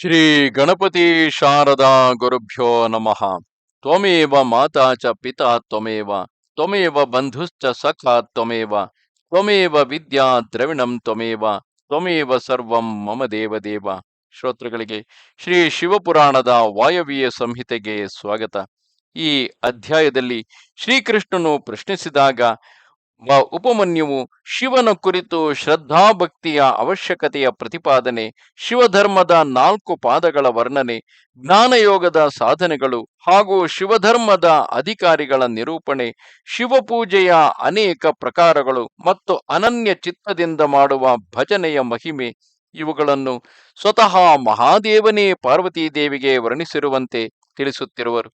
ಶ್ರೀ ಗಣಪತಿ ಶಾರದಾ ಗುರುಭ್ಯೋ ನಮಃ. ತ್ವಮೇವ ಮಾತಾ ಚ ಪಿತಾ ತ್ವಮೇವ ತ್ವಮೇವ ಬಂಧುಶ್ಚ ಸಖಾ ತ್ವಮೇವ ತ್ವಮೇವ ವಿದ್ಯಾ ದ್ರವಿಣಂ ತ್ವಮೇವ ತ್ವಮೇವ ಸರ್ವಂ ಮಮ ದೇವದೇವ ಶ್ರೋತೃಗಳಿಗೆ ಶ್ರೀ ಶಿವಪುರಾಣದ ವಾಯವ್ಯ ಸಂಹಿತೆಗೆ ಸ್ವಾಗತ. ಈ ಅಧ್ಯಾಯದಲ್ಲಿ ಶ್ರೀಕೃಷ್ಣನು ಪ್ರಶ್ನಿಸಿದಾಗ ಉಪಮನ್ಯುವು ಶಿವನ ಕುರಿತು ಶ್ರದ್ಧಾಭಕ್ತಿಯ ಅವಶ್ಯಕತೆಯ ಪ್ರತಿಪಾದನೆ, ಶಿವಧರ್ಮದ ನಾಲ್ಕು ಪಾದಗಳ ವರ್ಣನೆ, ಜ್ಞಾನಯೋಗದ ಸಾಧನೆಗಳು ಹಾಗೂ ಶಿವಧರ್ಮದ ಅಧಿಕಾರಿಗಳ ನಿರೂಪಣೆ, ಶಿವಪೂಜೆಯ ಅನೇಕ ಪ್ರಕಾರಗಳು ಮತ್ತು ಅನನ್ಯ ಚಿತ್ತದಿಂದ ಮಾಡುವ ಭಜನೆಯ ಮಹಿಮೆ, ಇವುಗಳನ್ನು ಸ್ವತಃ ಮಹಾದೇವನೇ ಪಾರ್ವತೀದೇವಿಗೆ ವರ್ಣಿಸಿರುವಂತೆ ತಿಳಿಸುತ್ತಿರುವರು.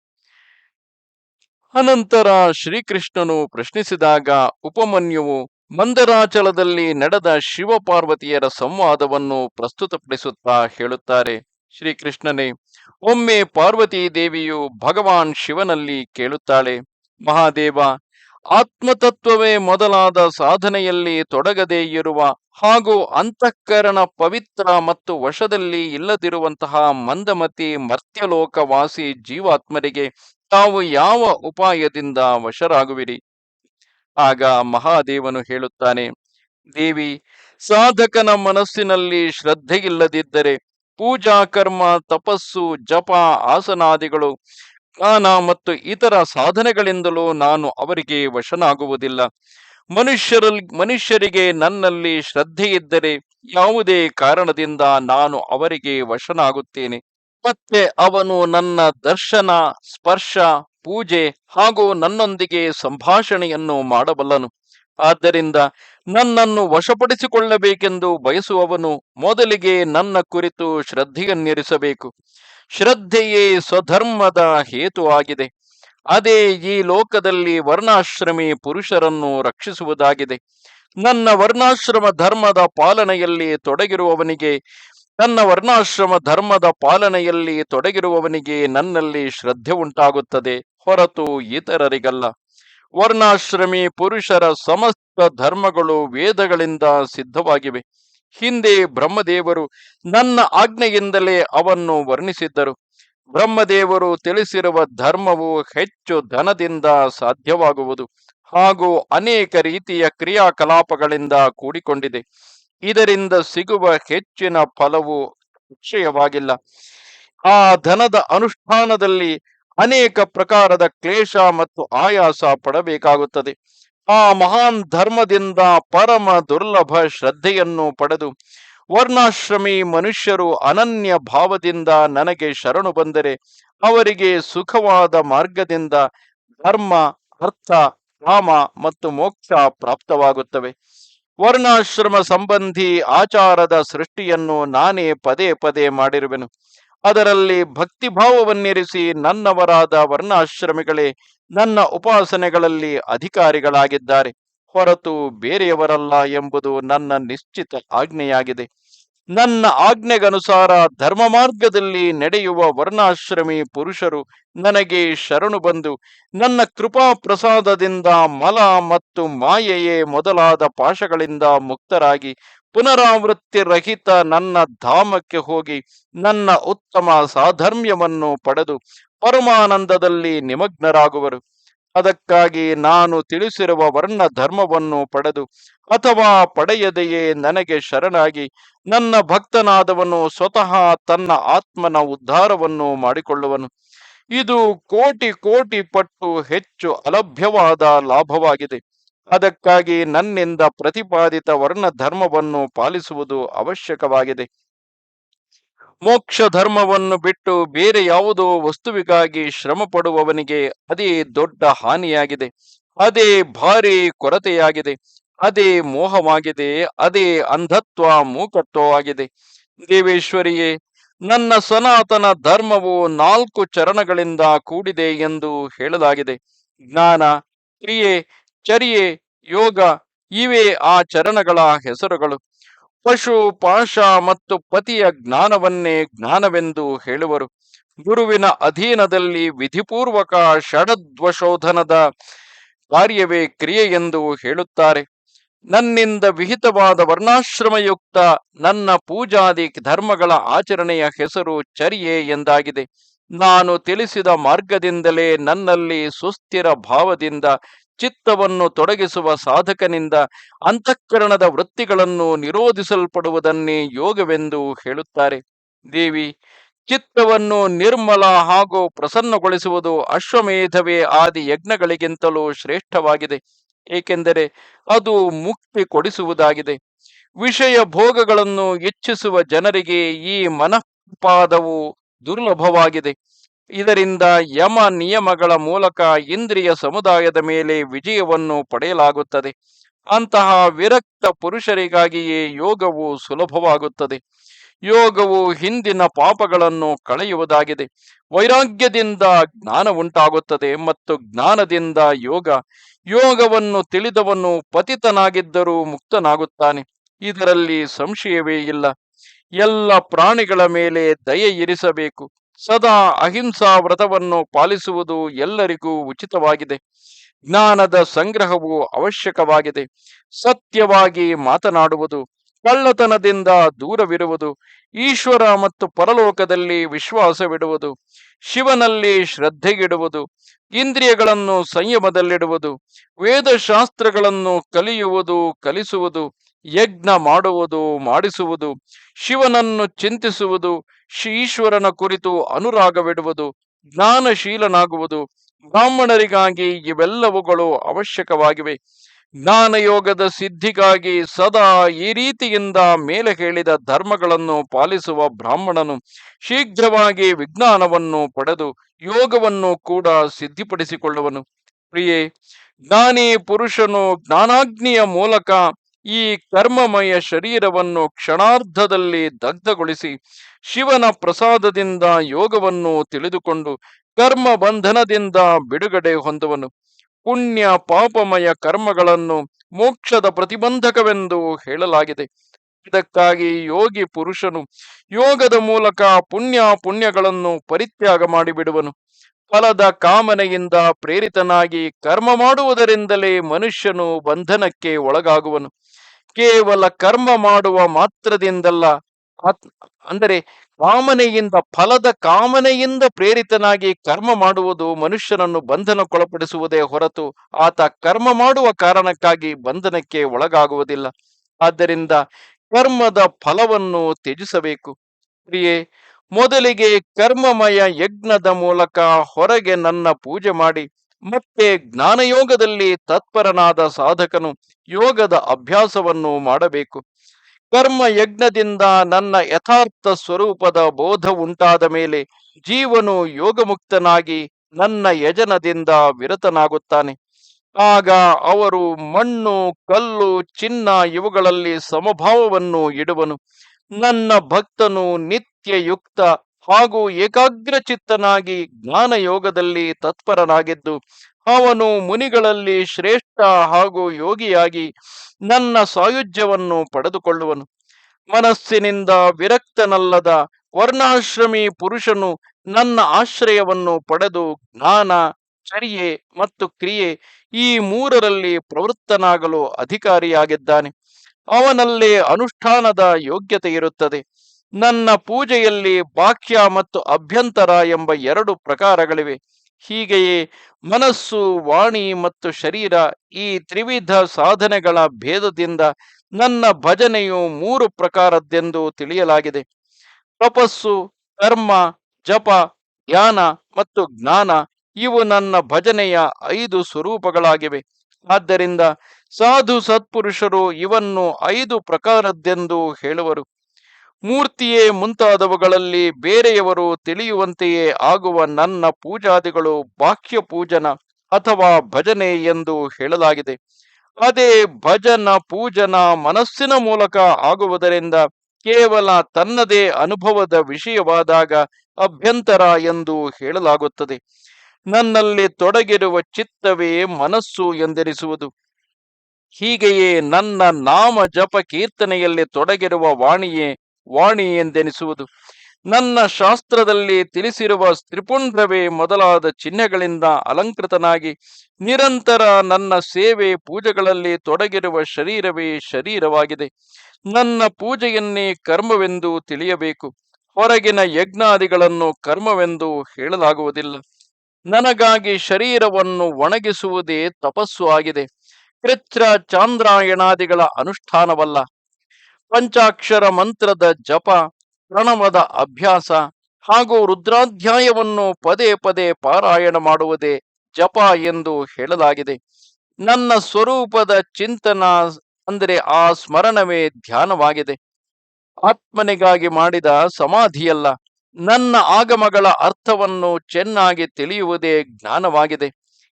ಅನಂತರ ಶ್ರೀಕೃಷ್ಣನು ಪ್ರಶ್ನಿಸಿದಾಗ ಉಪಮನ್ಯುವು ಮಂದರಾಚಲದಲ್ಲಿ ನಡೆದ ಶಿವಪಾರ್ವತಿಯರ ಸಂವಾದವನ್ನು ಪ್ರಸ್ತುತಪಡಿಸುತ್ತಾ ಹೇಳುತ್ತಾರೆ. ಶ್ರೀಕೃಷ್ಣನೇ, ಒಮ್ಮೆ ಪಾರ್ವತಿ ದೇವಿಯು ಭಗವಾನ್ ಶಿವನಲ್ಲಿ ಕೇಳುತ್ತಾಳೆ, ಮಹಾದೇವ, ಆತ್ಮತತ್ವವೇ ಮೊದಲಾದ ಸಾಧನೆಯಲ್ಲಿ ತೊಡಗದೇ ಇರುವ ಹಾಗೂ ಅಂತಃಕರಣ ಪವಿತ್ರ ಮತ್ತು ವಶದಲ್ಲಿ ಇಲ್ಲದಿರುವಂತಹ ಮಂದಮತಿ ಮರ್ತ್ಯಲೋಕವಾಸಿ ಜೀವಾತ್ಮರಿಗೆ ತಾವು ಯಾವ ಉಪಾಯದಿಂದ ವಶರಾಗುವಿರಿ? ಆಗ ಮಹಾದೇವನು ಹೇಳುತ್ತಾನೆ, ದೇವಿ, ಸಾಧಕನ ಮನಸ್ಸಿನಲ್ಲಿ ಶ್ರದ್ಧೆಯಿಲ್ಲದಿದ್ದರೆ ಪೂಜಾ, ಕರ್ಮ, ತಪಸ್ಸು, ಜಪ, ಆಸನಾದಿಗಳು, ಜ್ಞಾನ ಮತ್ತು ಇತರ ಸಾಧನೆಗಳಿಂದಲೂ ನಾನು ಅವರಿಗೆ ವಶನಾಗುವುದಿಲ್ಲ. ಮನುಷ್ಯರಲ್ಲಿ ಮನುಷ್ಯರಿಗೆ ನನ್ನಲ್ಲಿ ಶ್ರದ್ಧೆಯಿದ್ದರೆ ಯಾವುದೇ ಕಾರಣದಿಂದ ನಾನು ಅವರಿಗೆ ವಶನಾಗುತ್ತೇನೆ. ಮತ್ತೆ ಅವನು ನನ್ನ ದರ್ಶನ, ಸ್ಪರ್ಶ, ಪೂಜೆ ಹಾಗೂ ನನ್ನೊಂದಿಗೆ ಸಂಭಾಷಣೆಯನ್ನು ಮಾಡಬಲ್ಲನು. ಆದ್ದರಿಂದ ನನ್ನನ್ನು ವಶಪಡಿಸಿಕೊಳ್ಳಬೇಕೆಂದು ಬಯಸುವವನು ಮೊದಲಿಗೆ ನನ್ನ ಕುರಿತು ಶ್ರದ್ಧೆಯನ್ನಿರಿಸಬೇಕು. ಶ್ರದ್ಧೆಯೇ ಸ್ವಧರ್ಮದ ಹೇತು ಆಗಿದೆ. ಅದೇ ಈ ಲೋಕದಲ್ಲಿ ವರ್ಣಾಶ್ರಮಿ ಪುರುಷರನ್ನು ರಕ್ಷಿಸುವುದಾಗಿದೆ. ನನ್ನ ವರ್ಣಾಶ್ರಮ ಧರ್ಮದ ಪಾಲನೆಯಲ್ಲಿ ತೊಡಗಿರುವವನಿಗೆ ನನ್ನ ವರ್ಣಾಶ್ರಮ ಧರ್ಮದ ಪಾಲನೆಯಲ್ಲಿ ತೊಡಗಿರುವವನಿಗೆ ನನ್ನಲ್ಲಿ ಶ್ರದ್ಧೆ ಉಂಟಾಗುತ್ತದೆ. ಹೊರತು ಇತರರಿಗಲ್ಲ. ವರ್ಣಾಶ್ರಮಿ ಪುರುಷರ ಸಮಸ್ತ ಧರ್ಮಗಳು ವೇದಗಳಿಂದ ಸಿದ್ಧವಾಗಿವೆ. ಹಿಂದೆ ಬ್ರಹ್ಮದೇವರು ನನ್ನ ಆಜ್ಞೆಯಿಂದಲೇ ಅವನ್ನು ವರ್ಣಿಸಿದ್ದರು. ಬ್ರಹ್ಮದೇವರು ತಿಳಿಸಿರುವ ಧರ್ಮವು ಹೆಚ್ಚು ಧನದಿಂದ ಸಾಧ್ಯವಾಗುವುದು ಹಾಗೂ ಅನೇಕ ರೀತಿಯ ಕ್ರಿಯಾಕಲಾಪಗಳಿಂದ ಕೂಡಿಕೊಂಡಿದೆ. ಇದರಿಂದ ಸಿಗುವ ಹೆಚ್ಚಿನ ಫಲವು ನಿಶ್ಚಯವಾಗಿಲ್ಲ. ಆ ಧನದ ಅನುಷ್ಠಾನದಲ್ಲಿ ಅನೇಕ ಪ್ರಕಾರದ ಕ್ಲೇಶ ಮತ್ತು ಆಯಾಸ ಪಡಬೇಕಾಗುತ್ತದೆ. ಆ ಮಹಾನ್ ಧರ್ಮದಿಂದ ಪರಮ ದುರ್ಲಭ ಶ್ರದ್ಧೆಯನ್ನು ಪಡೆದು ವರ್ಣಾಶ್ರಮಿ ಮನುಷ್ಯರು ಅನನ್ಯ ಭಾವದಿಂದ ನನಗೆ ಶರಣು ಬಂದರೆ ಅವರಿಗೆ ಸುಖವಾದ ಮಾರ್ಗದಿಂದ ಧರ್ಮ, ಅರ್ಥ, ಕಾಮ ಮತ್ತು ಮೋಕ್ಷ ಪ್ರಾಪ್ತವಾಗುತ್ತವೆ. ವರ್ಣಾಶ್ರಮ ಸಂಬಂಧಿ ಆಚಾರದ ಸೃಷ್ಟಿಯನ್ನು ನಾನೇ ಪದೇ ಪದೇ ಮಾಡಿರುವೆನು. ಅದರಲ್ಲಿ ಭಕ್ತಿಭಾವವನ್ನಿರಿಸಿ ನನ್ನವರಾದ ವರ್ಣಾಶ್ರಮಿಗಳೇ ನನ್ನ ಉಪಾಸನೆಗಳಲ್ಲಿ ಅಧಿಕಾರಿಗಳಾಗಿದ್ದಾರೆ. ಹೊರತು ಬೇರೆಯವರಲ್ಲ ಎಂಬುದು ನನ್ನ ನಿಶ್ಚಿತ ಆಜ್ಞೆಯಾಗಿದೆ. ನನ್ನ ಆಜ್ಞೆಗನುಸಾರ ಧರ್ಮ ಮಾರ್ಗದಲ್ಲಿ ನಡೆಯುವ ವರ್ಣಾಶ್ರಮಿ ಪುರುಷರು ನನಗೆ ಶರಣು ಬಂದು ನನ್ನ ಕೃಪಾ ಪ್ರಸಾದದಿಂದ ಮಲ ಮತ್ತು ಮಾಯೆಯೇ ಮೊದಲಾದ ಪಾಶಗಳಿಂದ ಮುಕ್ತರಾಗಿ ಪುನರಾವೃತ್ತಿ ರಹಿತ ನನ್ನ ಧಾಮಕ್ಕೆ ಹೋಗಿ ನನ್ನ ಉತ್ತಮ ಸಾಧರ್ಮ್ಯವನ್ನು ಪಡೆದು ಪರಮಾನಂದದಲ್ಲಿ ನಿಮಗ್ನರಾಗುವರು. ಅದಕ್ಕಾಗಿ ನಾನು ತಿಳಿಸಿರುವ ವರ್ಣ ಧರ್ಮವನ್ನು ಪಡೆದು ಅಥವಾ ಪಡೆಯದೆಯೇ ನನಗೆ ಶರಣಾಗಿ ನನ್ನ ಭಕ್ತನಾದವನು ಸ್ವತಃ ತನ್ನ ಆತ್ಮನ ಉದ್ಧಾರವನ್ನು ಮಾಡಿಕೊಳ್ಳುವನು. ಇದು ಕೋಟಿ ಕೋಟಿ ಪಟ್ಟು ಹೆಚ್ಚು ಅಲಭ್ಯವಾದ ಲಾಭವಾಗಿದೆ. ಅದಕ್ಕಾಗಿ ನನ್ನಿಂದ ಪ್ರತಿಪಾದಿತ ವರ್ಣ ಧರ್ಮವನ್ನು ಪಾಲಿಸುವುದು ಅವಶ್ಯಕವಾಗಿದೆ. ಮೋಕ್ಷ ಧರ್ಮವನ್ನು ಬಿಟ್ಟು ಬೇರೆ ಯಾವುದೋ ವಸ್ತುವಿಗಾಗಿ ಶ್ರಮ ಪಡುವವನಿಗೆ ಅದೇ ದೊಡ್ಡ ಹಾನಿಯಾಗಿದೆ. ಅದೇ ಭಾರಿ ಕೊರತೆಯಾಗಿದೆ. ಅದೇ ಮೋಹವಾಗಿದೆ. ಅದೇ ಅಂಧತ್ವ ಮೂಕತ್ವವಾಗಿದೆ ದೇವೇಶ್ವರಿಯೇ, ನನ್ನ ಸನಾತನ ಧರ್ಮವು ನಾಲ್ಕು ಚರಣಗಳಿಂದ ಕೂಡಿದೆ ಎಂದು ಹೇಳಲಾಗಿದೆ. ಜ್ಞಾನ, ಕ್ರಿಯೆ, ಚರ್ಯೆ, ಯೋಗ, ಇವೇ ಆ ಚರಣಗಳ ಹೆಸರುಗಳು. ಪಶು ಪಾಶ ಮತ್ತು ಪತಿಯ ಜ್ಞಾನವನ್ನೇ ಜ್ಞಾನವೆಂದು ಹೇಳುವರು. ಗುರುವಿನ ಅಧೀನದಲ್ಲಿ ವಿಧಿಪೂರ್ವಕ ಷಡದ್ವಶೋಧನದ ಕಾರ್ಯವೇ ಕ್ರಿಯೆ ಎಂದು ಹೇಳುತ್ತಾರೆ. ನನ್ನಿಂದ ವಿಹಿತವಾದ ವರ್ಣಾಶ್ರಮಯುಕ್ತ ನನ್ನ ಪೂಜಾದಿ ಧರ್ಮಗಳ ಆಚರಣೆಯ ಹೆಸರು ಚರ್ಯೆ ಎಂದಾಗಿದೆ. ನಾನು ತಿಳಿಸಿದ ಮಾರ್ಗದಿಂದಲೇ ನನ್ನಲ್ಲಿ ಸುಸ್ಥಿರ ಭಾವದಿಂದ ಚಿತ್ತವನ್ನು ತೊಡಗಿಸುವ ಸಾಧಕನಿಂದ ಅಂತಃಕರಣದ ವೃತ್ತಿಗಳನ್ನು ನಿರೋಧಿಸಲ್ಪಡುವುದನ್ನೇ ಯೋಗವೆಂದು ಹೇಳುತ್ತಾರೆ. ದೇವಿ, ಚಿತ್ತವನ್ನು ನಿರ್ಮಲ ಹಾಗೂ ಪ್ರಸನ್ನಗೊಳಿಸುವುದು ಅಶ್ವಮೇಧವೇ ಆದಿ ಯಜ್ಞಗಳಿಗಿಂತಲೂ ಶ್ರೇಷ್ಠವಾಗಿದೆ, ಏಕೆಂದರೆ ಅದು ಮುಕ್ತಿ ಕೊಡಿಸುವುದಾಗಿದೆ. ವಿಷಯ ಭೋಗಗಳನ್ನು ಇಚ್ಛಿಸುವ ಜನರಿಗೆ ಈ ಮನಃಪಾದವು ದುರ್ಲಭವಾಗಿದೆ. ಇದರಿಂದ ಯಮ ನಿಯಮಗಳ ಮೂಲಕ ಇಂದ್ರಿಯ ಸಮುದಾಯದ ಮೇಲೆ ವಿಜಯವನ್ನು ಪಡೆಯಲಾಗುತ್ತದೆ. ಅಂತಹ ವಿರಕ್ತ ಪುರುಷರಿಗಾಗಿಯೇ ಯೋಗವು ಸುಲಭವಾಗುತ್ತದೆ. ಯೋಗವು ಹಿಂದಿನ ಪಾಪಗಳನ್ನು ಕಳೆಯುವುದಾಗಿದೆ. ವೈರಾಗ್ಯದಿಂದ ಜ್ಞಾನ ಉಂಟಾಗುತ್ತದೆ ಮತ್ತು ಜ್ಞಾನದಿಂದ ಯೋಗ. ಯೋಗವನ್ನು ತಿಳಿದವನು ಪತಿತನಾಗಿದ್ದರೂ ಮುಕ್ತನಾಗುತ್ತಾನೆ. ಇದರಲ್ಲಿ ಸಂಶಯವೇ ಇಲ್ಲ. ಎಲ್ಲ ಪ್ರಾಣಿಗಳ ಮೇಲೆ ದಯೆ ಇರಿಸಬೇಕು. ಸದಾ ಅಹಿಂಸಾ ವ್ರತವನ್ನು ಪಾಲಿಸುವುದು ಎಲ್ಲರಿಗೂ ಉಚಿತವಾಗಿದೆ. ಜ್ಞಾನದ ಸಂಗ್ರಹವು ಅವಶ್ಯಕವಾಗಿದೆ. ಸತ್ಯವಾಗಿ ಮಾತನಾಡುವುದು, ಕಳ್ಳತನದಿಂದ ದೂರವಿರುವುದು, ಈಶ್ವರ ಮತ್ತು ಪರಲೋಕದಲ್ಲಿ ವಿಶ್ವಾಸವಿಡುವುದು, ಶಿವನಲ್ಲಿ ಶ್ರದ್ಧೆಗಿಡುವುದು ಇಂದ್ರಿಯಗಳನ್ನು ಸಂಯಮದಲ್ಲಿಡುವುದು, ವೇದಶಾಸ್ತ್ರಗಳನ್ನು ಕಲಿಯುವುದು, ಕಲಿಸುವುದು, ಯಜ್ಞ ಮಾಡುವುದು, ಮಾಡಿಸುವುದು, ಶಿವನನ್ನು ಚಿಂತಿಸುವುದು ಈಶ್ವರನ ಕುರಿತು ಅನುರಾಗವಿಡುವುದು, ಜ್ಞಾನಶೀಲನಾಗುವುದು, ಬ್ರಾಹ್ಮಣರಿಗಾಗಿ ಇವೆಲ್ಲವುಗಳು ಅವಶ್ಯಕವಾಗಿವೆ. ಜ್ಞಾನಯೋಗದ ಸಿದ್ಧಿಗಾಗಿ ಸದಾ ಈ ರೀತಿಯಿಂದ ಮೇಲೆ ಹೇಳಿದ ಧರ್ಮಗಳನ್ನು ಪಾಲಿಸುವ ಬ್ರಾಹ್ಮಣನು ಶೀಘ್ರವಾಗಿ ವಿಜ್ಞಾನವನ್ನು ಪಡೆದು ಯೋಗವನ್ನು ಕೂಡ ಸಿದ್ಧಿಪಡಿಸಿಕೊಳ್ಳುವನು. ಪ್ರಿಯೇ, ಜ್ಞಾನಿ ಪುರುಷನು ಜ್ಞಾನಾಗ್ನಿಯ ಮೂಲಕ ಈ ಕರ್ಮಮಯ ಶರೀರವನ್ನು ಕ್ಷಣಾರ್ಧದಲ್ಲಿ ದಗ್ಧಗೊಳಿಸಿ ಶಿವನ ಪ್ರಸಾದದಿಂದ ಯೋಗವನ್ನು ತಿಳಿದುಕೊಂಡು ಕರ್ಮ ಬಂಧನದಿಂದ ಬಿಡುಗಡೆ ಹೊಂದುವನು. ಪುಣ್ಯ ಪಾಪಮಯ ಕರ್ಮಗಳನ್ನು ಮೋಕ್ಷದ ಪ್ರತಿಬಂಧಕವೆಂದು ಹೇಳಲಾಗಿದೆ. ಇದಕ್ಕಾಗಿ ಯೋಗಿ ಪುರುಷನು ಯೋಗದ ಮೂಲಕ ಪುಣ್ಯ ಪುಣ್ಯಗಳನ್ನು ಪರಿತ್ಯಾಗ ಮಾಡಿಬಿಡುವನು. ಫಲದ ಕಾಮನೆಯಿಂದ ಪ್ರೇರಿತನಾಗಿ ಕರ್ಮ ಮಾಡುವುದರಿಂದಲೇ ಮನುಷ್ಯನು ಬಂಧನಕ್ಕೆ ಒಳಗಾಗುವನು. ಕೇವಲ ಕರ್ಮ ಮಾಡುವ ಮಾತ್ರದಿಂದಲ್ಲ ಅಂದರೆ ಕಾಮನೆಯಿಂದ, ಫಲದ ಕಾಮನೆಯಿಂದ ಪ್ರೇರಿತನಾಗಿ ಕರ್ಮ ಮಾಡುವುದು ಮನುಷ್ಯನನ್ನು ಬಂಧನಕ್ಕೊಳಪಡಿಸುವುದೇ ಹೊರತು ಆತ ಕರ್ಮ ಮಾಡುವ ಕಾರಣಕ್ಕಾಗಿ ಬಂಧನಕ್ಕೆ ಒಳಗಾಗುವುದಿಲ್ಲ. ಆದ್ದರಿಂದ ಕರ್ಮದ ಫಲವನ್ನು ತ್ಯಜಿಸಬೇಕು. ಪ್ರಿಯೆ ಮೊದಲಿಗೆ ಕರ್ಮಮಯ ಯಜ್ಞದ ಮೂಲಕ ಹೊರಗೆ ನನ್ನ ಪೂಜೆ ಮಾಡಿ, ಮತ್ತೆ ಜ್ಞಾನಯೋಗದಲ್ಲಿ ತತ್ಪರನಾದ ಸಾಧಕನು ಯೋಗದ ಅಭ್ಯಾಸವನ್ನು ಮಾಡಬೇಕು. ಕರ್ಮ ಯಜ್ಞದಿಂದ ನನ್ನ ಯಥಾರ್ಥ ಸ್ವರೂಪದ ಬೋಧ ಉಂಟಾದ ಮೇಲೆ ಜೀವನು ಯೋಗಮುಕ್ತನಾಗಿ ನನ್ನ ಯಜನದಿಂದ ವಿರತನಾಗುತ್ತಾನೆ. ಆಗ ಅವರು ಮಣ್ಣು, ಕಲ್ಲು, ಚಿನ್ನ ಇವುಗಳಲ್ಲಿ ಸಮಭಾವವನ್ನು ಇಡುವನು. ನನ್ನ ಭಕ್ತನು ನಿತ್ಯಯುಕ್ತ ಹಾಗೂ ಏಕಾಗ್ರಚಿತ್ತನಾಗಿ ಜ್ಞಾನ ಯೋಗದಲ್ಲಿ ತತ್ಪರನಾಗಿದ್ದು, ಅವನು ಮುನಿಗಳಲ್ಲಿ ಶ್ರೇಷ್ಠ ಹಾಗೂ ಯೋಗಿಯಾಗಿ ನನ್ನ ಸಾಯುಜ್ಯವನ್ನು ಪಡೆದುಕೊಳ್ಳುವನು. ಮನಸ್ಸಿನಿಂದ ವಿರಕ್ತನಲ್ಲದ ವರ್ಣಾಶ್ರಮಿ ಪುರುಷನು ನನ್ನ ಆಶ್ರಯವನ್ನು ಪಡೆದು ಜ್ಞಾನ, ಚರ್ಯೆ ಮತ್ತು ಕ್ರಿಯೆ ಈ ಮೂರರಲ್ಲಿ ಪ್ರವೃತ್ತನಾಗಲು ಅಧಿಕಾರಿಯಾಗಿದ್ದಾನೆ. ಅವನಲ್ಲೇ ಅನುಷ್ಠಾನದ ಯೋಗ್ಯತೆ ಇರುತ್ತದೆ. ನನ್ನ ಪೂಜೆಯಲ್ಲಿ ಬಾಹ್ಯ ಮತ್ತು ಅಭ್ಯಂತರ ಎಂಬ ಎರಡು ಪ್ರಕಾರಗಳಿವೆ. ಹೀಗೆಯೇ ಮನಸ್ಸು, ವಾಣಿ ಮತ್ತು ಶರೀರ ಈ ತ್ರಿವಿಧ ಸಾಧನೆಗಳ ಭೇದದಿಂದ ನನ್ನ ಭಜನೆಯು ಮೂರು ಪ್ರಕಾರದ್ದೆಂದು ತಿಳಿಯಲಾಗಿದೆ. ತಪಸ್ಸು, ಕರ್ಮ, ಜಪ, ಧ್ಯಾನ ಮತ್ತು ಜ್ಞಾನ ಇವು ನನ್ನ ಭಜನೆಯ ಐದು ಸ್ವರೂಪಗಳಾಗಿವೆ. ಆದ್ದರಿಂದ ಸಾಧು ಸತ್ಪುರುಷರು ಇವನ್ನು ಐದು ಪ್ರಕಾರದ್ದೆಂದು ಹೇಳುವರು. ಮೂರ್ತಿಯೇ ಮುಂತಾದವುಗಳಲ್ಲಿ ಬೇರೆಯವರು ತಿಳಿಯುವಂತೆಯೇ ಆಗುವ ನನ್ನ ಪೂಜಾದಿಗಳು ಬಾಹ್ಯ ಪೂಜನ ಅಥವಾ ಭಜನೆ ಎಂದು ಹೇಳಲಾಗಿದೆ. ಅದೇ ಭಜನ ಪೂಜನ ಮನಸ್ಸಿನ ಮೂಲಕ ಆಗುವುದರಿಂದ ಕೇವಲ ತನ್ನದೇ ಅನುಭವದ ವಿಷಯವಾದಾಗ ಅಭ್ಯಂತರ ಎಂದು ಹೇಳಲಾಗುತ್ತದೆ. ನನ್ನಲ್ಲಿ ತೊಡಗಿರುವ ಚಿತ್ತವೇ ಮನಸ್ಸು ಎಂದೆನಿಸುವುದು. ಹೀಗೆಯೇ ನನ್ನ ನಾಮ ಜಪ ಕೀರ್ತನೆಯಲ್ಲಿ ತೊಡಗಿರುವ ವಾಣಿಯೇ ವಾಣಿ ಎಂದೆನಿಸುವುದು. ನನ್ನ ಶಾಸ್ತ್ರದಲ್ಲಿ ತಿಳಿಸಿರುವ ತ್ರಿಪುಂಡ್ರವೇ ಮೊದಲಾದ ಚಿಹ್ನೆಗಳಿಂದ ಅಲಂಕೃತನಾಗಿ ನಿರಂತರ ನನ್ನ ಸೇವೆ ಪೂಜೆಗಳಲ್ಲಿ ತೊಡಗಿರುವ ಶರೀರವೇ ಶರೀರವಾಗಿದೆ. ನನ್ನ ಪೂಜೆಯನ್ನೇ ಕರ್ಮವೆಂದು ತಿಳಿಯಬೇಕು. ಹೊರಗಿನ ಯಜ್ಞಾದಿಗಳನ್ನು ಕರ್ಮವೆಂದು ಹೇಳಲಾಗುವುದಿಲ್ಲ. ನನಗಾಗಿ ಶರೀರವನ್ನು ಒಣಗಿಸುವುದೇ ತಪಸ್ಸು ಆಗಿದೆ. ಕೃಚ್ರ ಚಾಂದ್ರಾಯಣಾದಿಗಳ ಅನುಷ್ಠಾನವಲ್ಲ. ಪಂಚಾಕ್ಷರ ಮಂತ್ರದ ಜಪ, ಪ್ರಣವದ ಅಭ್ಯಾಸ ಹಾಗೂ ರುದ್ರಾಧ್ಯಾಯವನ್ನು ಪದೇ ಪದೇ ಪಾರಾಯಣ ಮಾಡುವುದೇ ಜಪ ಎಂದು ಹೇಳಲಾಗಿದೆ. ನನ್ನ ಸ್ವರೂಪದ ಚಿಂತನ ಅಂದರೆ ಆ ಸ್ಮರಣವೇ ಧ್ಯಾನವಾಗಿದೆ. ಆತ್ಮನಿಗಾಗಿ ಮಾಡಿದ ಸಮಾಧಿಯಲ್ಲ. ನನ್ನ ಆಗಮಗಳ ಅರ್ಥವನ್ನು ಚೆನ್ನಾಗಿ ತಿಳಿಯುವುದೇ ಜ್ಞಾನವಾಗಿದೆ.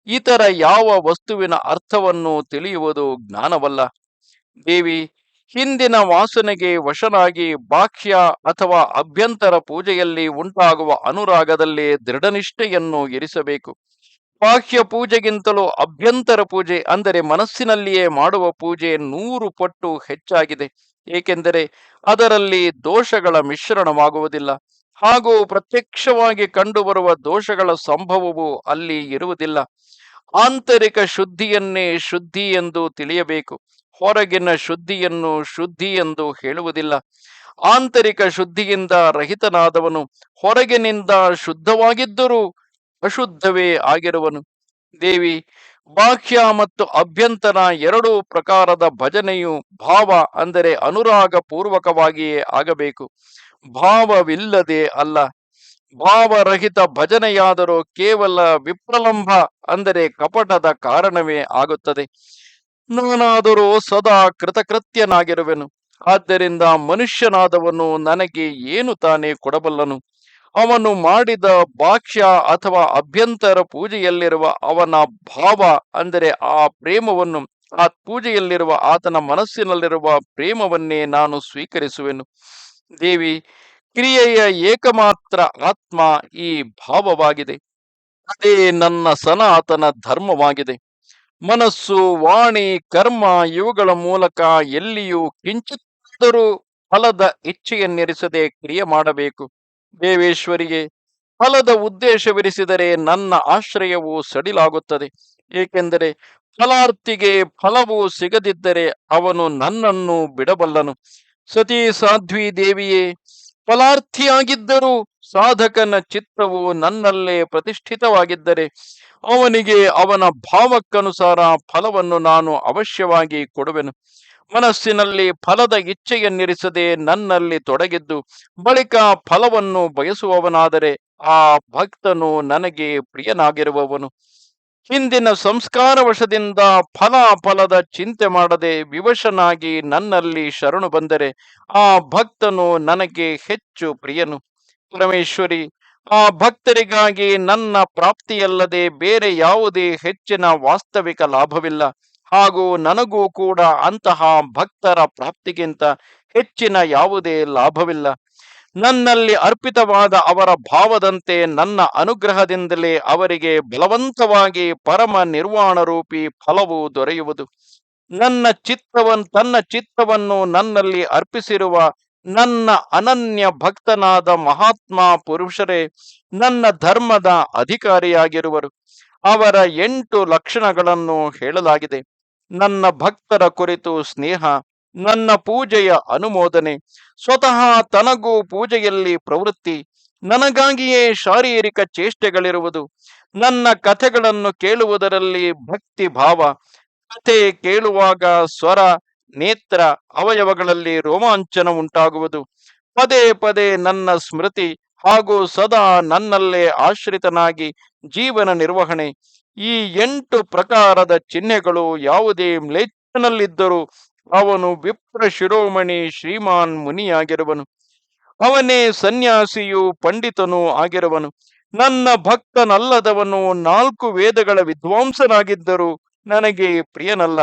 ಇತರ ಯಾವ ವಸ್ತುವಿನ ಅರ್ಥವನ್ನು ತಿಳಿಯುವುದು ಜ್ಞಾನವಲ್ಲ. ದೇವಿ, ಹಿಂದಿನ ವಾಸನೆಗೆ ವಶನಾಗಿ ಬಾಹ್ಯ ಅಥವಾ ಅಭ್ಯಂತರ ಪೂಜೆಯಲ್ಲಿ ಉಂಟಾಗುವ ಅನುರಾಗದಲ್ಲಿ ದೃಢನಿಷ್ಠೆಯನ್ನು ಇರಿಸಬೇಕು. ಬಾಹ್ಯ ಪೂಜೆಗಿಂತಲೂ ಅಭ್ಯಂತರ ಪೂಜೆ ಅಂದರೆ ಮನಸ್ಸಿನಲ್ಲಿಯೇ ಮಾಡುವ ಪೂಜೆ ನೂರು ಪಟ್ಟು ಹೆಚ್ಚಾಗಿದೆ. ಏಕೆಂದರೆ ಅದರಲ್ಲಿ ದೋಷಗಳ ಮಿಶ್ರಣವಾಗುವುದಿಲ್ಲ. ಹಾಗೂ ಪ್ರತ್ಯಕ್ಷವಾಗಿ ಕಂಡುಬರುವ ದೋಷಗಳ ಸಂಭವವು ಅಲ್ಲಿ ಇರುವುದಿಲ್ಲ. ಆಂತರಿಕ ಶುದ್ಧಿಯನ್ನೇ ಶುದ್ಧಿ ಎಂದು ತಿಳಿಯಬೇಕು. ಹೊರಗಿನ ಶುದ್ಧಿಯನ್ನು ಶುದ್ಧಿ ಎಂದು ಹೇಳುವುದಿಲ್ಲ. ಆಂತರಿಕ ಶುದ್ಧಿಯಿಂದ ರಹಿತನಾದವನು ಹೊರಗಿನಿಂದ ಶುದ್ಧವಾಗಿದ್ದರೂ ಅಶುದ್ಧವೇ ಆಗಿರುವನು. ದೇವಿ, ಬಾಹ್ಯ ಮತ್ತು ಅಭ್ಯಂತರ ಎರಡೂ ಪ್ರಕಾರದ ಭಜನೆಯು ಭಾವ ಅಂದರೆ ಅನುರಾಗ ಪೂರ್ವಕವಾಗಿಯೇ ಆಗಬೇಕು. ಭಾವವಿಲ್ಲದೆ ಅಲ್ಲ. ಭಾವರಹಿತ ಭಜನೆಯಾದರೂ ಕೇವಲ ವಿಪ್ರಲಂಭ ಅಂದರೆ ಕಪಟದ ಕಾರಣವೇ ಆಗುತ್ತದೆ. ನಾನಾದರೂ ಸದಾ ಕೃತಕೃತ್ಯನಾಗಿರುವೆನು. ಆದ್ದರಿಂದ ಮನುಷ್ಯನಾದವನು ನನಗೆ ಏನು ತಾನೇ ಕೊಡಬಲ್ಲನು? ಅವನು ಮಾಡಿದ ಭಾಕ್ಷ್ಯ ಅಥವಾ ಅಭ್ಯಂತರ ಪೂಜೆಯಲ್ಲಿರುವ ಅವನ ಭಾವ ಅಂದರೆ ಆ ಪ್ರೇಮವನ್ನು, ಆ ಪೂಜೆಯಲ್ಲಿರುವ ಆತನ ಮನಸ್ಸಿನಲ್ಲಿರುವ ಪ್ರೇಮವನ್ನೇ ನಾನು ಸ್ವೀಕರಿಸುವೆನು. ದೇವಿ ಕ್ರಿಯೆಯ ಏಕಮಾತ್ರ ಆತ್ಮ ಈ ಭಾವವಾಗಿದೆ. ಅದೇ ನನ್ನ ಸನಾತನ ಧರ್ಮವಾಗಿದೆ. ಮನಸ್ಸು, ವಾಣಿ, ಕರ್ಮ ಇವುಗಳ ಮೂಲಕ ಎಲ್ಲಿಯೂ ಕಿಂಚಿತ್ತಾದರೂ ಫಲದ ಇಚ್ಛೆಯನ್ನಿರಿಸದೆ ಕ್ರಿಯೆ ಮಾಡಬೇಕು. ದೇವೇಶ್ವರಿಗೆ ಫಲದ ಉದ್ದೇಶವಿರಿಸಿದರೆ ನನ್ನ ಆಶ್ರಯವು ಸಡಿಲಾಗುತ್ತದೆ. ಏಕೆಂದರೆ ಫಲಾರ್ಥಿಗೆ ಫಲವು ಸಿಗದಿದ್ದರೆ ಅವನು ನನ್ನನ್ನು ಬಿಡಬಲ್ಲನು. ಸತಿ ಸಾಧ್ವಿ ದೇವಿಯೇ, ಫಲಾರ್ಥಿಯಾಗಿದ್ದರೂ ಸಾಧಕನ ಚಿತ್ತವು ನನ್ನಲ್ಲೇ ಪ್ರತಿಷ್ಠಿತವಾಗಿದ್ದರೆ ಅವನಿಗೆ ಅವನ ಭಾವಕ್ಕನುಸಾರ ಫಲವನ್ನು ನಾನು ಅವಶ್ಯವಾಗಿ ಕೊಡುವೆನು. ಮನಸ್ಸಿನಲ್ಲಿ ಫಲದ ಇಚ್ಛೆಯನ್ನಿರಿಸದೆ ನನ್ನಲ್ಲಿ ತೊಡಗಿದ್ದು ಬಳಿಕ ಫಲವನ್ನು ಬಯಸುವವನಾದರೆ ಆ ಭಕ್ತನು ನನಗೆ ಪ್ರಿಯನಾಗಿರುವವನು. ಹಿಂದಿನ ಸಂಸ್ಕಾರ ವಶದಿಂದ ಫಲ ಫಲದ ಚಿಂತೆ ಮಾಡದೆ ವಿವಶನಾಗಿ ನನ್ನಲ್ಲಿ ಶರಣು ಬಂದರೆ ಆ ಭಕ್ತನು ನನಗೆ ಹೆಚ್ಚು ಪ್ರಿಯನು. ಪರಮೇಶ್ವರಿ, ಆ ಭಕ್ತರಿಗಾಗಿ ನನ್ನ ಪ್ರಾಪ್ತಿಯಲ್ಲದೆ ಬೇರೆ ಯಾವುದೇ ಹೆಚ್ಚಿನ ವಾಸ್ತವಿಕ ಲಾಭವಿಲ್ಲ. ಹಾಗೂ ನನಗೂ ಕೂಡ ಅಂತಹ ಭಕ್ತರ ಪ್ರಾಪ್ತಿಗಿಂತ ಹೆಚ್ಚಿನ ಯಾವುದೇ ಲಾಭವಿಲ್ಲ. ನನ್ನಲ್ಲಿ ಅರ್ಪಿತವಾದ ಅವರ ಭಾವದಂತೆ ನನ್ನ ಅನುಗ್ರಹದಿಂದಲೇ ಅವರಿಗೆ ಬಲವಂತವಾಗಿ ಪರಮ ನಿರ್ವಾಣ ರೂಪಿ ಫಲವು ದೊರೆಯುವುದು. ನನ್ನ ಚಿತ್ತವನ್, ತನ್ನ ಚಿತ್ತವನ್ನು ನನ್ನಲ್ಲಿ ಅರ್ಪಿಸಿರುವ ನನ್ನ ಅನನ್ಯ ಭಕ್ತನಾದ ಮಹಾತ್ಮ ಪುರುಷರೇ, ನನ್ನ ಧರ್ಮದ ಅಧಿಕಾರಿಯಾಗಿರುವರು. ಅವರ ಎಂಟು ಲಕ್ಷಣಗಳನ್ನು ಹೇಳಲಾಗಿದೆ. ನನ್ನ ಭಕ್ತರ ಕುರಿತು ಸ್ನೇಹ ನನ್ನ ಪೂಜೆಯ ಅನುಮೋದನೆ. ಸ್ವತಃ ತನಗೂ ಪೂಜೆಯಲ್ಲಿ ಪ್ರವೃತ್ತಿ. ನನಗಾಗಿಯೇ ಶಾರೀರಿಕ ಚೇಷ್ಟೆಗಳಿರುವುದು. ನನ್ನ ಕಥೆಗಳನ್ನು ಕೇಳುವುದರಲ್ಲಿ ಭಕ್ತಿ ಭಾವ ಕಥೆ ಕೇಳುವಾಗ ಸ್ವರ, ನೇತ್ರ, ಅವಯವಗಳಲ್ಲಿ ರೋಮಾಂಚನ ಉಂಟಾಗುವುದು. ಪದೇ ಪದೇ ನನ್ನ ಸ್ಮೃತಿ ಹಾಗೂ ಸದಾ ನನ್ನಲ್ಲೇ ಆಶ್ರಿತನಾಗಿ ಜೀವನ ನಿರ್ವಹಣೆ. ಈ ಎಂಟು ಪ್ರಕಾರದ ಚಿಹ್ನೆಗಳು ಯಾವುದೇ ಮ್ಲೇಚ್ಛನಲ್ಲಿದ್ದರೂ ಅವನು ವಿಪ್ರ ಶಿರೋಮಣಿ ಶ್ರೀಮಾನ್ ಮುನಿಯಾಗಿರುವನು. ಅವನೇ ಸನ್ಯಾಸಿಯು ಪಂಡಿತನೂ ಆಗಿರುವನು. ನನ್ನ ಭಕ್ತನಲ್ಲದವನು ನಾಲ್ಕು ವೇದಗಳ ವಿದ್ವಾಂಸನಾಗಿದ್ದರೂ ನನಗೆ ಪ್ರಿಯನಲ್ಲ.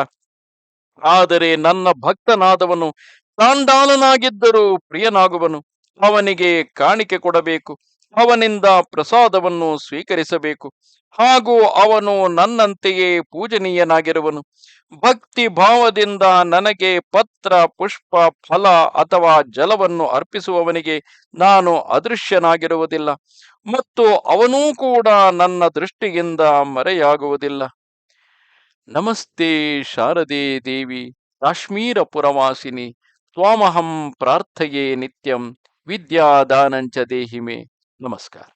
ಆದರೆ ನನ್ನ ಭಕ್ತನಾದವನು ತಾಂಡಾಲನಾಗಿದ್ದರೂ ಪ್ರಿಯನಾಗುವನು. ಅವನಿಗೆ ಕಾಣಿಕೆ ಕೊಡಬೇಕು. ಅವನಿಂದ ಪ್ರಸಾದವನ್ನು ಸ್ವೀಕರಿಸಬೇಕು. ಹಾಗೂ ಅವನು ನನ್ನಂತೆಯೇ ಪೂಜನೀಯನಾಗಿರುವನು. ಭಕ್ತಿ ಭಾವದಿಂದ ನನಗೆ ಪತ್ರ, ಪುಷ್ಪ, ಫಲ ಅಥವಾ ಜಲವನ್ನು ಅರ್ಪಿಸುವವನಿಗೆ ನಾನು ಅದೃಶ್ಯನಾಗಿರುವುದಿಲ್ಲ. ಮತ್ತು ಅವನೂ ಕೂಡ ನನ್ನ ದೃಷ್ಟಿಯಿಂದ ಮರೆಯಾಗುವುದಿಲ್ಲ. ನಮಸ್ತೆ ಶಾರದೆ ದೇವಿ ಕಾಶ್ಮೀರ ಪುರವಾಸಿನಿ ತ್ವಾಮಹಂ ಪ್ರಾರ್ಥಯೇ ನಿತ್ಯಂ. ವಿದ್ಯಾದಾನಂಚ ದೇಹಿಮೆ. नमस्कार